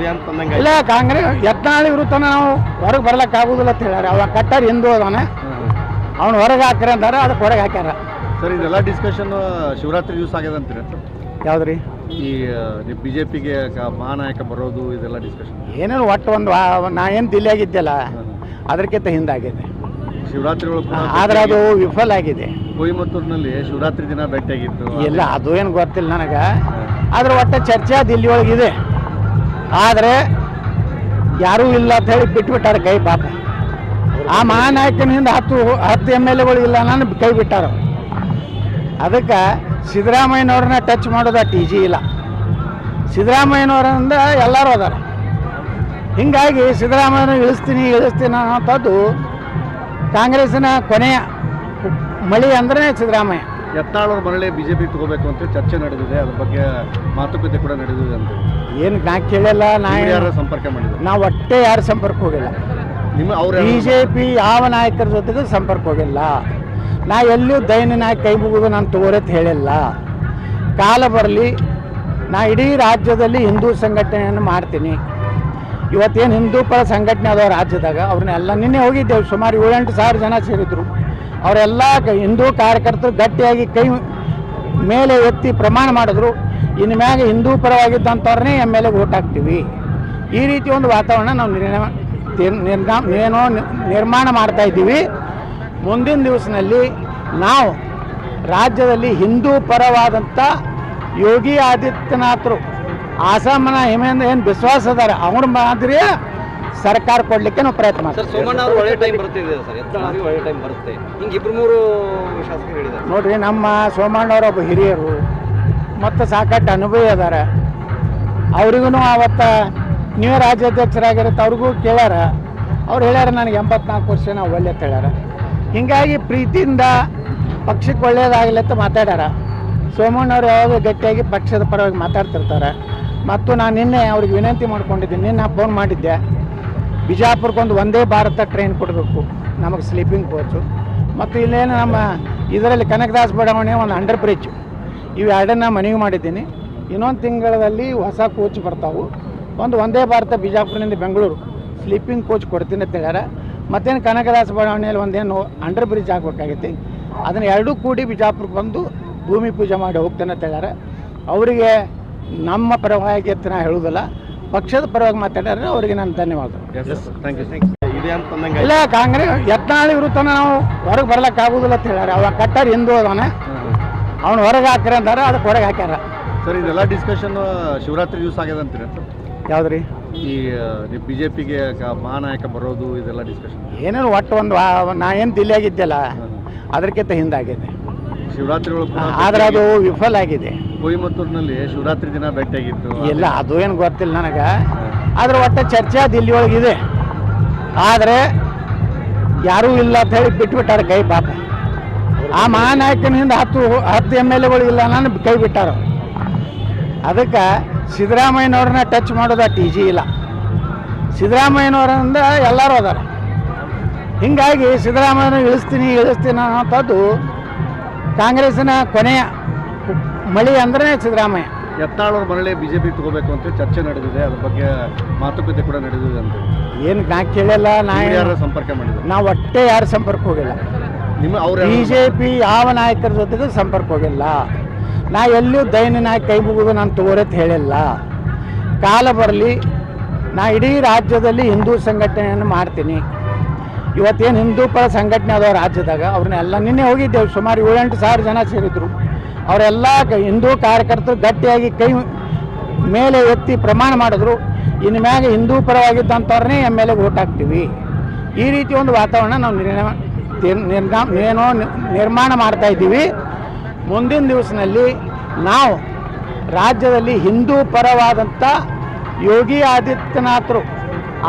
ಇದೆ ಇಲ್ಲ ಕಾಂಗ್ರೆಸ್ ಯತ್ನಾಳ್ ವಿರುದ್ಧ ನಾವು ಹೊರಗೆ ಬರ್ಲಕ್ಕೆ ಆಗುದಿಲ್ಲ ಅಂತ ಹೇಳ್ಯಾರ. ಅವ ಕಟ್ಟಾರ ಹಿಂದೂ ಅದಾನೆ. ಅವ್ನು ಹೊರಗೆ ಹಾಕ್ಯಾರ ಅಂದಾರ ಅದಕ್ಕೆ ಹೊರಗೆ ಹಾಕ್ಯಾರ. ಸರ್ ಇದೆಲ್ಲ ಡಿಸ್ಕಷನ್ ಶಿವರಾತ್ರಿ ದಿವಸ ಆಗ್ಯದ ಅಂತೀರ? ಯಾವ್ದ್ರಿ? ಈ ಬಿ ಜೆ ಪಿಗೆ ಮಹಾನಾಯಕ ಬರೋದು ಇದೆಲ್ಲ ಡಿಸ್ಕಷನ್ ಏನೇನು ಒಟ್ಟು ಒಂದು ವಾ- ನಾ ಏನು ದಿಲ್ಲಿಯಾಗಿದ್ದೆಲ್ಲ ಅದಕ್ಕಿಂತ ಹಿಂದಾಗಿದೆ ಶಿವರಾತ್ರಿ ಒಳಗೆ ಆದ್ರೆ ಅದು ವಿಫಲ ಆಗಿದೆ. ಕೊಯಮತ್ತೂರಿನಲ್ಲಿ ಶಿವರಾತ್ರಿ ದಿನ ಭೇಟಿಯಾಗಿತ್ತು ಇಲ್ಲ ಅದು. ಏನು ಗೊತ್ತಿಲ್ಲ ನನಗೆ. ಆದ್ರೆ ಒಟ್ಟು ಚರ್ಚೆ ದಿಲ್ಲಿ ಒಳಗಿದೆ ಆದರೆ ಯಾರೂ ಇಲ್ಲ ಅಂತ ಹೇಳಿ ಬಿಟ್ಬಿಟ್ಟಾರೆ ಕೈ ಪಾಪ. ಆ ಮಹಾನಾಯಕನಿಂದ ಹತ್ತು ಹತ್ತು ಎಂ ಎಲ್ ಎಗಳು ಇಲ್ಲ ನಾನು ಕೈ ಬಿಟ್ಟಾರ ಅದಕ್ಕೆ ಸಿದ್ದರಾಮಯ್ಯನವ್ರನ್ನ ಟಚ್ ಮಾಡೋದು ಅಟ್ ಈಜಿ ಇಲ್ಲ. ಸಿದ್ದರಾಮಯ್ಯನವರಿಂದ ಎಲ್ಲರೂ ಅದಾರ. ಹಿಂಗಾಗಿ ಸಿದ್ದರಾಮಯ್ಯನ ಇಳಿಸ್ತೀನಿ ಇಳಿಸ್ತೀನಿ ಅನ್ನೋಂಥದ್ದು ಕಾಂಗ್ರೆಸ್ಸಿನ ಕೊನೆಯ ಮಳಿ ಅಂದ್ರೆ Siddaramaiah. Yatnal B J BJP ತಗೋಬೇಕು ಅಂತ ಚರ್ಚೆ ನಡೆದಿದೆ. ಅದ್ರ ಬಗ್ಗೆ ಮಾತುಕತೆ ಕೂಡ ನಡೆದಿದೆ ಅಂತ ಏನು ನಾ ಕೇಳಲ್ಲ ನಾ ಯಾರ ಸಂಪರ್ಕ ಮಾಡಿದ್ರು? ನಾವು ಒಟ್ಟೆ ಯಾರು ಸಂಪರ್ಕ ಹೋಗಿಲ್ಲ. ನಿಮ್ಮ ಅವ್ರ ಬಿ ಜೆ ಪಿ ಯಾವ ನಾಯಕರ ಜೊತೆಗೂ ಸಂಪರ್ಕ ಹೋಗಿಲ್ಲ. ನಾ ಎಲ್ಲೂ ದೈನ ನಾಯಕ ಕೈ ಮುಗಿದು ನಾನು ತಗೋರತ್ ಹೇಳಿಲ್ಲ. ಕಾಲ ಬರಲಿ ನಾ ಇಡೀ ರಾಜ್ಯದಲ್ಲಿ ಹಿಂದೂ ಸಂಘಟನೆಯನ್ನು ಮಾಡ್ತೀನಿ. ಇವತ್ತೇನು ಹಿಂದೂ ಪರ ಸಂಘಟನೆ ಅದಾವ ರಾಜ್ಯದಾಗ ಅವ್ರನ್ನೆಲ್ಲ ನಿನ್ನೆ ಹೋಗಿದ್ದೆವು ಸುಮಾರು ಏಳೆಂಟು ಸಾವಿರ ಜನ ಸೇರಿದ್ರು. ಅವರೆಲ್ಲ ಹಿಂದೂ ಕಾರ್ಯಕರ್ತರು ಗಟ್ಟಿಯಾಗಿ ಕೈ ಮೇಲೆ ಎತ್ತಿ ಪ್ರಮಾಣ ಮಾಡಿದ್ರು. ಇನ್ನು ಮ್ಯಾಗ ಹಿಂದೂ ಪರವಾಗಿದ್ದಂಥವ್ರನ್ನೇ ಎಂ ಎಲ್ ಎಗೆ ಓಟ್ ಹಾಕ್ತೀವಿ. ಈ ರೀತಿ ಒಂದು ವಾತಾವರಣ ನಾವು ನಿರ್ಣಯ ಏನೋ ನಿರ್ಮಾಣ ಮಾಡ್ತಾ ಇದ್ದೀವಿ. ಮುಂದಿನ ದಿವಸದಲ್ಲಿ ನಾವು ರಾಜ್ಯದಲ್ಲಿ ಹಿಂದೂ ಪರವಾದಂಥ ಯೋಗಿ ಆದಿತ್ಯನಾಥರು, ಆಸಾಮನ ಹಿಮೇಂದ್ರ ಏನು ವಿಶ್ವಾಸ ಅದಾರೆ, ಅವ್ರ ಮಾದರಿ ಸರ್ಕಾರ ಕೊಡ್ಲಿಕ್ಕೆ ನಾವು ಪ್ರಯತ್ನ ಮಾಡ್ತೀವಿ. ನೋಡ್ರಿ ನಮ್ಮ ಸೋಮಣ್ಣವ್ರ ಒಬ್ಬ ಹಿರಿಯರು ಮತ್ತು ಸಾಕಷ್ಟು ಅನುಭವಿ ಅದಾರ ಅವ್ರಿಗೂ ಅವತ್ತ ನೀವೇ ರಾಜ್ಯಾಧ್ಯಕ್ಷರಾಗಿರುತ್ತೆ ಅವ್ರಿಗೂ ಕೇಳ್ಯಾರ. ಅವ್ರು ಹೇಳ್ಯಾರ ನನಗೆ ಎಂಬತ್ನಾಲ್ಕು ವರ್ಷ ನಾವು ಒಳ್ಳೆ ಹೇಳ್ಯಾರ. ಹೀಗಾಗಿ ಪ್ರೀತಿಯಿಂದ ಪಕ್ಷಕ್ಕೆ ಒಳ್ಳೇದಾಗಲಿ ಅಂತ ಮಾತಾಡ್ಯಾರ. ಸೋಮಣ್ಣವ್ರು ಯಾವಾಗ ಗಟ್ಟಿಯಾಗಿ ಪಕ್ಷದ ಪರವಾಗಿ ಮಾತಾಡ್ತಿರ್ತಾರೆ. ಮತ್ತು ನಾನು ನಿನ್ನೆ ಅವ್ರಿಗೆ ವಿನಂತಿ ಮಾಡ್ಕೊಂಡಿದ್ದೀನಿ ನಿನ್ನೆ ಫೋನ್ ಮಾಡಿದ್ದೆ. ಬಿಜಾಪುರಕ್ಕೊಂದು ಒಂದೇ ಭಾರತ ಟ್ರೈನ್ ಕೊಡಬೇಕು. ನಮಗೆ ಸ್ಲೀಪಿಂಗ್ ಕೋಚು ಮತ್ತು ಇಲ್ಲೇನು ನಮ್ಮ ಇದರಲ್ಲಿ ಕನಕದಾಸ್ ಬಡಾವಣೆ ಒಂದು ಅಂಡರ್ ಬ್ರಿಡ್ಜ್ ಎರಡನ್ನ ಮನವಿ ಮಾಡಿದ್ದೀನಿ. ಇನ್ನೊಂದು ತಿಂಗಳಲ್ಲಿ ಹೊಸ ಕೋಚ್ ಬರ್ತಾವು. ಒಂದು ಒಂದೇ ಭಾರತ ಬಿಜಾಪುರದಿಂದ ಬೆಂಗಳೂರು. ಸ್ಲೀಪಿಂಗ್ ಕೋಚ್ ಕೊಡ್ತೀನಿ ಅಂತ ಹೇಳ್ಯಾರ. ಮತ್ತೇನು ಕನಕದಾಸ ಬಡಾವಣೆಯಲ್ಲಿ ಒಂದೇನು ಅಂಡರ್ ಬ್ರಿಡ್ಜ್ ಆಗಬೇಕಾಗೈತಿ ಅದನ್ನು ಎರಡೂ ಕೂಡಿ ಬಿಜಾಪುರಕ್ಕೆ ಬಂದು ಭೂಮಿ ಪೂಜೆ ಮಾಡಿ ಹೋಗ್ತೇನೆ ಅಂತ ಹೇಳ್ಯಾರ. ಅವರಿಗೆ ನಮ್ಮ ಪರವಾಗಿ ಅಂತ ನಾ ಹೇಳುವುದಿಲ್ಲ ಪಕ್ಷದ ಪರವಾಗಿ ಮಾತಾಡ್ಯಾರ ಅವರಿಗೆ ನಾನು ಧನ್ಯವಾದ. ಥ್ಯಾಂಕ್ ಯು ಇದೆ ಅಂತ ಅಂದಂಗೆ ಇಲ್ಲ ಕಾಂಗ್ರೆಸ್ ಯತ್ನಾಳ್ ವಿರುದ್ಧ ನಾವು ಹೊರಗೆ ಬರ್ಲಕ್ಕೆ ಆಗುದಿಲ್ಲ ಅಂತ ಹೇಳ್ಯಾರ. ಅವ ಕಟ್ಟಾರ ಹಿಂದೂ ಅದಾನೆ. ಅವ್ನು ಹೊರಗೆ ಹಾಕ್ಯಾರ ಅಂದಾರ ಅದಕ್ಕೆ ಹೊರಗೆ ಹಾಕ್ಯಾರ. ಸರ್ ಇದೆಲ್ಲ ಡಿಸ್ಕಷನ್ ಶಿವರಾತ್ರಿ ದಿವಸ ಆಗ್ಯದ ಅಂತೀರ ಸರ್ ಯಾವ್ದ್ರಿ? ಈ ಬಿಜೆಪಿಗೆ ಜೆ ಪಿಗೆ ಮಹಾನಾಯಕ ಬರೋದು ಇದೆಲ್ಲ ಡಿಸ್ಕಷನ್ ಏನೇನು ಒಟ್ಟು ಒಂದು ನಾ ಏನು ದಿಲ್ಲಿಯಾಗಿದ್ದೆಲ್ಲ ಅದಕ್ಕಿಂತ ಹಿಂದಾಗಿದೆ. ಶಿವರಾತ್ರಿ ಆದ್ರೆ ಅದು ವಿಫಲ ಆಗಿದೆ. ಕೊಯಮತ್ತೂರಿನಲ್ಲಿ ಶಿವರಾತ್ರಿ ದಿನ ಭೇಟಿಯಾಗಿತ್ತು. ಇಲ್ಲ ಅದು ಏನು ಗೊತ್ತಿಲ್ಲ ನನಗೆ. ಆದ್ರೆ ಒಟ್ಟು ಚರ್ಚೆ ದಿಲ್ಲಿ ಒಳಗಿದೆ ಆದರೆ ಯಾರೂ ಇಲ್ಲ ಅಂತ ಹೇಳಿ ಬಿಟ್ಬಿಟ್ಟಾರ ಕೈ ಪಾಪ. ಆ ಮಹಾನಾಯಕನಿಂದ ಹತ್ತು ಹತ್ತು ಎಂ ಎಲ್ ಎಗಳು ಇಲ್ಲ ನಾನು ಕೈ ಬಿಟ್ಟಾರ ಅದಕ್ಕೆ ಸಿದ್ದರಾಮಯ್ಯನವ್ರನ್ನ ಟಚ್ ಮಾಡೋದು ಅಷ್ಟು ಈಜಿ ಇಲ್ಲ. ಸಿದ್ದರಾಮಯ್ಯನವರಿಂದ ಎಲ್ಲರೂ ಅದಾರ. ಹಿಂಗಾಗಿ ಸಿದ್ದರಾಮಯ್ಯನ ಇಳಿಸ್ತೀನಿ ಇಳಿಸ್ತೀನಿ ಅನ್ನೋಂಥದ್ದು ಕಾಂಗ್ರೆಸ್ಸಿನ ಕೊನೆಯ ಮಳಿ ಅಂದ್ರೆ ಸಿದ್ದರಾಮಯ್ಯ. ಯತ್ನಾಳ್ ಬಿ ಮರಳಿ ಬಿಜೆಪಿ ತಗೋಬೇಕು ಅಂತ ಚರ್ಚೆ ನಡೆದಿದೆ ಅದ್ರ ಬಗ್ಗೆ ಮಾತುಕತೆ ಕೂಡ ನಡೆದಿದೆ ಅಂತ. ಏನು ನಾ ಕೇಳಲ್ಲ ನಾ ಯಾರ ಸಂಪರ್ಕ ಮಾಡಿದ್ರು ನಾವು ಒಟ್ಟೆ ಯಾರ ಸಂಪರ್ಕ ಹೋಗಿಲ್ಲ. ನಿಮ್ಮ ಅವ್ರ ಬಿ ಜೆ ಪಿ ಯಾವ ನಾಯಕರ ಜೊತೆಗೆ ಸಂಪರ್ಕ ಹೋಗಿಲ್ಲ. ನಾ ಎಲ್ಲೂ ದೈನ ನಾಯಕ ಕೈ ಮುಗಿದು ನಾನು ತಗೋರತ್ ಹೇಳಿಲ್ಲ. ಕಾಲ ಬರಲಿ ನಾ ಇಡೀ ರಾಜ್ಯದಲ್ಲಿ ಹಿಂದೂ ಸಂಘಟನೆಯನ್ನು ಮಾಡ್ತೀನಿ. ಇವತ್ತೇನು ಹಿಂದೂ ಪರ ಸಂಘಟನೆ ಅದಾವ ರಾಜ್ಯದಾಗ ಅವ್ರನ್ನೆಲ್ಲ ನಿನ್ನೆ ಹೋಗಿದ್ದೇವೆ. ಸುಮಾರು ಏಳೆಂಟು ಸಾವಿರ ಜನ ಸೇರಿದ್ರು. ಅವರೆಲ್ಲ ಹಿಂದೂ ಕಾರ್ಯಕರ್ತರು ಗಟ್ಟಿಯಾಗಿ ಕೈ ಮೇಲೆ ಎತ್ತಿ ಪ್ರಮಾಣ ಮಾಡಿದ್ರು. ಇನ್ನು ಮ್ಯಾಗ ಹಿಂದೂ ಪರವಾಗಿದ್ದಂಥವ್ರನ್ನೇ ಎಂ ಎಲ್ ಎಗೆ ಓಟ್ ಹಾಕ್ತೀವಿ. ಈ ರೀತಿ ಒಂದು ವಾತಾವರಣ ನಾವು ನಿರ್ಣಯ ಏನೋ ನಿರ್ಮಾಣ ಮಾಡ್ತಾ ಇದ್ದೀವಿ. ಮುಂದಿನ ದಿವಸದಲ್ಲಿ ನಾವು ರಾಜ್ಯದಲ್ಲಿ ಹಿಂದೂ ಪರವಾದಂಥ ಯೋಗಿ ಆದಿತ್ಯನಾಥರು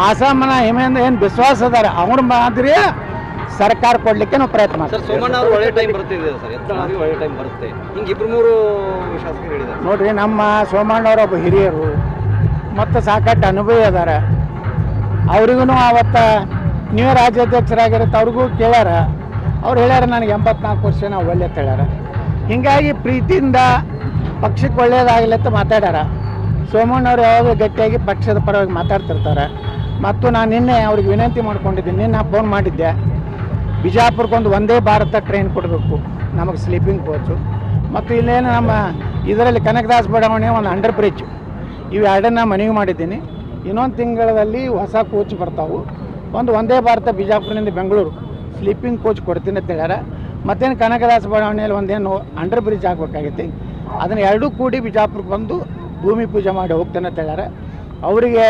ಆಸಾಮನ ಹಿಮೇಂದ್ರ ಏನು ವಿಶ್ವಾಸ ಅದಾರೆ ಅವ್ರ ಮಾದರಿ ಸರ್ಕಾರ ಕೊಡ್ಲಿಕ್ಕೆ ನಾವು ಪ್ರಯತ್ನ ಮಾಡ್ತೀವಿ. ಸೋಮಣ್ಣ ಅವರು ನೋಡ್ರಿ ನಮ್ಮ ಸೋಮಣ್ಣವ್ರ ಒಬ್ಬ ಹಿರಿಯರು ಮತ್ತು ಸಾಕಷ್ಟು ಅನುಭವಿ ಅದಾರ. ಅವ್ರಿಗೂ ಅವತ್ತ ನೀವೇ ರಾಜ್ಯಾಧ್ಯಕ್ಷರಾಗಿರುತ್ತೆ ಅವ್ರಿಗೂ ಕೇಳ್ಯಾರ. ಅವ್ರು ಹೇಳ್ಯಾರ ನನಗೆ ಎಂಬತ್ನಾಲ್ಕು ವರ್ಷ ನಾವು ಒಳ್ಳೆ ಹೇಳ್ಯಾರ. ಹೀಗಾಗಿ ಪ್ರೀತಿಯಿಂದ ಪಕ್ಷಕ್ಕೆ ಒಳ್ಳೇದಾಗಲಿ ಅಂತ ಮಾತಾಡ್ಯಾರ. ಸೋಮಣ್ಣವ್ರು ಯಾವಾಗ ಗಟ್ಟಿಯಾಗಿ ಪಕ್ಷದ ಪರವಾಗಿ ಮಾತಾಡ್ತಿರ್ತಾರೆ. ಮತ್ತು ನಾನು ನಿನ್ನೆ ಅವ್ರಿಗೆ ವಿನಂತಿ ಮಾಡ್ಕೊಂಡಿದ್ದೀನಿ, ನಿನ್ನೆ ಫೋನ್ ಮಾಡಿದ್ದೆ. ಬಿಜಾಪುರಕ್ಕೊಂದು ಒಂದೇ ಭಾರತ ಟ್ರೈನ್ ಕೊಡಬೇಕು, ನಮಗೆ ಸ್ಲೀಪಿಂಗ್ ಕೋಚು ಮತ್ತು ಇಲ್ಲೇನು ನಮ್ಮ ಇದರಲ್ಲಿ ಕನಕದಾಸ್ ಬಡಾವಣೆ ಒಂದು ಅಂಡರ್ ಬ್ರಿಡ್ಜ್ ಇವು ಎರಡನ್ನ ಮನವಿ ಮಾಡಿದ್ದೀನಿ. ಇನ್ನೊಂದು ತಿಂಗಳಲ್ಲಿ ಹೊಸ ಕೋಚ್ ಬರ್ತಾವೆ. ಒಂದು ಒಂದೇ ಭಾರತ ಬಿಜಾಪುರದಿಂದ ಬೆಂಗಳೂರು. ಸ್ಲೀಪಿಂಗ್ ಕೋಚ್ ಕೊಡ್ತೀನಿ ಅಂತ ಹೇಳ್ಯಾರ. ಮತ್ತೇನು ಕನಕದಾಸ ಬಡಾವಣೆಯಲ್ಲಿ ಒಂದೇನು ಅಂಡರ್ ಬ್ರಿಡ್ಜ್ ಆಗಬೇಕಾಗೈತಿ ಅದನ್ನು ಎರಡೂ ಕೂಡಿ ಬಿಜಾಪುರಕ್ಕೆ ಬಂದು ಭೂಮಿ ಪೂಜೆ ಮಾಡಿ ಹೋಗ್ತಾನೆ ಅಂತ ಹೇಳ್ಯಾರ. ಅವರಿಗೆ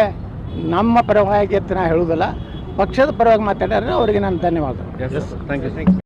ನಮ್ಮ ಪರವಾಗಿ ಅಂತ ನಾ ಹೇಳುವುದಿಲ್ಲ ಪಕ್ಷದ ಪರವಾಗಿ ಮಾತಾಡ್ಯಾರ ಅವರಿಗೆ ನಾನು ಧನ್ಯವಾದ ಥ್ಯಾಂಕ್ ಯು